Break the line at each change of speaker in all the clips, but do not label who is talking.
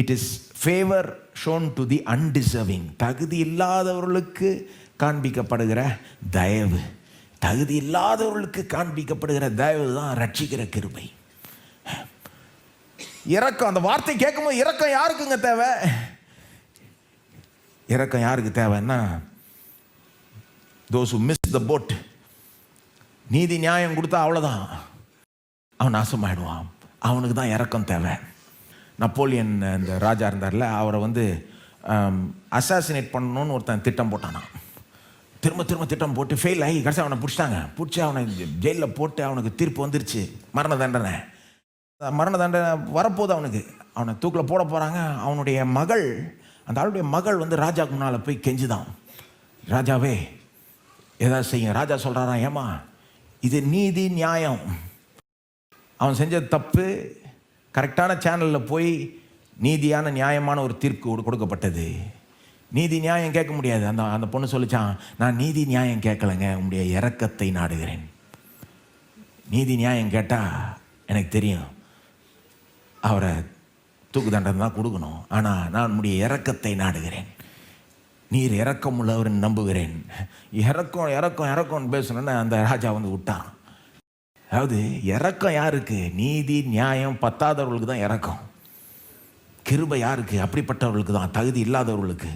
It is favour shown to the undeserving தகுதி இல்லாதவர்களுக்கு காண்பிக்கப்படுகிற தயவு. தகுதி இல்லாதவர்களுக்கு காண்பிக்கப்படுகிற தயவு தான் ரட்சிக்கிற கிருபை. இறக்கம் அந்த வார்த்தை கேட்கும்போது இறக்கம் யாருக்குங்க தேவை? இறக்கம் யாருக்கு தேவைன்னா தோஸ் மிஸ் த போட் நீதி நியாயம் கொடுத்தா அவ்வளோதான் அவன் நாசமாயிடுவான். அவனுக்கு தான் இறக்கம் தேவை. நப்போலியன் இந்த ராஜா இருந்தார்ல அவரை வந்து அசாசினேட் பண்ணணும்னு ஒருத்தன் திட்டம் போட்டானான் திரும்ப திரும்ப திட்டம் போட்டு ஃபெயில் ஆகி கடைசி அவனை பிடிச்சிட்டாங்க. பிடிச்சி அவனை ஜெயிலில் போட்டு அவனுக்கு தீர்ப்பு வந்துருச்சு. மரண தண்டனை. மரண தண்டனை வரப்போகுது அவனுக்கு. அவனை தூக்கில் போட போகிறாங்க அவனுடைய மகள் அந்த ஆளுடைய மகள் வந்து ராஜாக்கு முன்னால் போய் கெஞ்சுதான். ராஜாவே ஏதாவது செய்யும். ராஜா சொல்கிறாராம் ஏமா இது நீதி நியாயம். அவன் செஞ்ச தப்பு. கரெக்டான சேனலில் போய் நீதியான நியாயமான ஒரு தீர்ப்பு கொடுக்கப்பட்டது. நீதி நியாயம் கேட்க முடியாது. அந்த அந்த பொண்ணு சொல்லிச்சான் நான் நீதி நியாயம் கேட்கலைங்க. உங்களுடைய இறக்கத்தை நாடுகிறேன். நீதி நியாயம் கேட்டால் எனக்கு தெரியும். அவரை தூக்கு தண்டனை தான் கொடுக்கணும். ஆனால் நான் உடைய இறக்கத்தை நாடுகிறேன். நீர் இறக்கம் உள்ளவர் நம்புகிறேன். இறக்கம் இறக்கம் இறக்கம்னு பேசணுன்னு அந்த ராஜா வந்து விட்டான். அதாவது இறக்கம் யாருக்கு? நீதி நியாயம் பத்தாதவர்களுக்கு தான் இறக்கம். கிருபை யாருக்கு? அப்படிப்பட்டவர்களுக்கு தான். தகுதி இல்லாதவர்களுக்கு.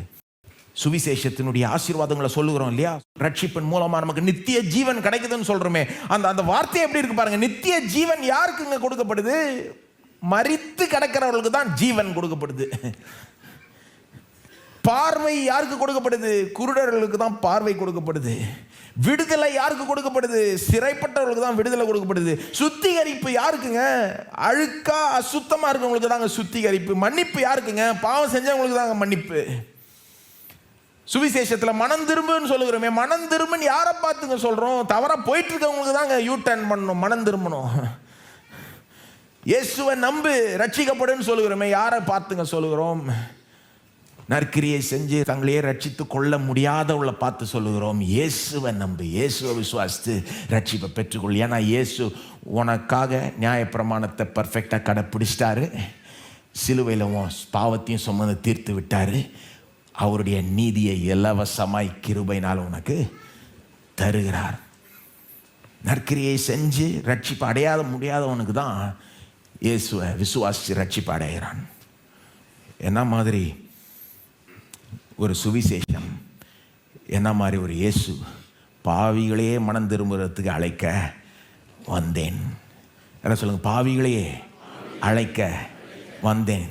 சுவிசேஷத்தினுடைய ஆசீர்வாதங்களை சொல்லுகிறோம் இல்லையா? ரட்சிப்பின் மூலமாக நமக்கு நித்திய ஜீவன் கிடைக்குதுன்னு சொல்கிறோமே அந்த அந்த வார்த்தை எப்படி இருக்கு பாருங்க. நித்திய ஜீவன் யாருக்குங்க கொடுக்கப்படுது? மறித்து கிடக்கிறவர்களுக்கு தான் ஜீவன் கொடுக்கப்படுது. பார்வை யாருக்கு கொடுக்கப்படுது? குருடர்களுக்கு தான் பார்வை கொடுக்கப்படுது. விடுதலை யாருக்கு கொடுக்கப்படுது? சிறைப்பட்டவர்களுக்கு தான் விடுதலை கொடுக்கப்படுது. சுத்திகரிப்பு யாருக்குங்க? அழுக்கா அசுத்தமாக இருக்கவங்களுக்கு தாங்க சுத்திகரிப்பு. மன்னிப்பு யாருக்குங்க? பாவம் செஞ்சவங்களுக்கு தாங்க மன்னிப்பு. சுவிசேஷத்தில் மனம் திரும்புன்னு சொல்லுகிறோமே மனம் திரும்புன்னு யாரை பார்த்துங்க சொல்கிறோம் தவறா போயிட்டு இருக்கவங்களுக்கு தாங்க யூ டர்ன் பண்ணணும் மனம் திரும்பணும். இயேசுவை நம்பு ரட்சிக்கப்படுன்னு சொல்லுகிறோமே யாரை பார்த்துங்க சொல்லுகிறோம்? நற்கிரியை செஞ்சு தங்களையே ரட்சித்து கொள்ள முடியாதவளை பார்த்து சொல்லுகிறோம். இயேசுவை நம்பு இயேசுவை விசுவாசித்து ரட்சிப்பை பெற்றுக்கொள். ஏன்னா இயேசு உனக்காக நியாயப்பிரமாணத்தை பர்ஃபெக்டாக கடைப்பிடிச்சிட்டாரு. சிலுவையில் உன் பாவத்தையும் சுமந்து தீர்த்து விட்டார். அவருடைய நீதியை இலவசமாய் கிருபைனால் உனக்கு தருகிறார். நற்கிரியை செஞ்சு ரட்சிப்பு அடையாத முடியாதவனுக்கு தான் இயேசுவை விசுவாசித்து ரட்சிப்பு அடைகிறான். என்ன மாதிரி ஒரு சுவிசேஷம். என்ன மாதிரி ஒரு இயேசு பாவிகளையே மனம் திரும்புறதுக்கு அழைக்க வந்தேன். என்ன சொல்லுங்கள் பாவிகளையே அழைக்க வந்தேன்.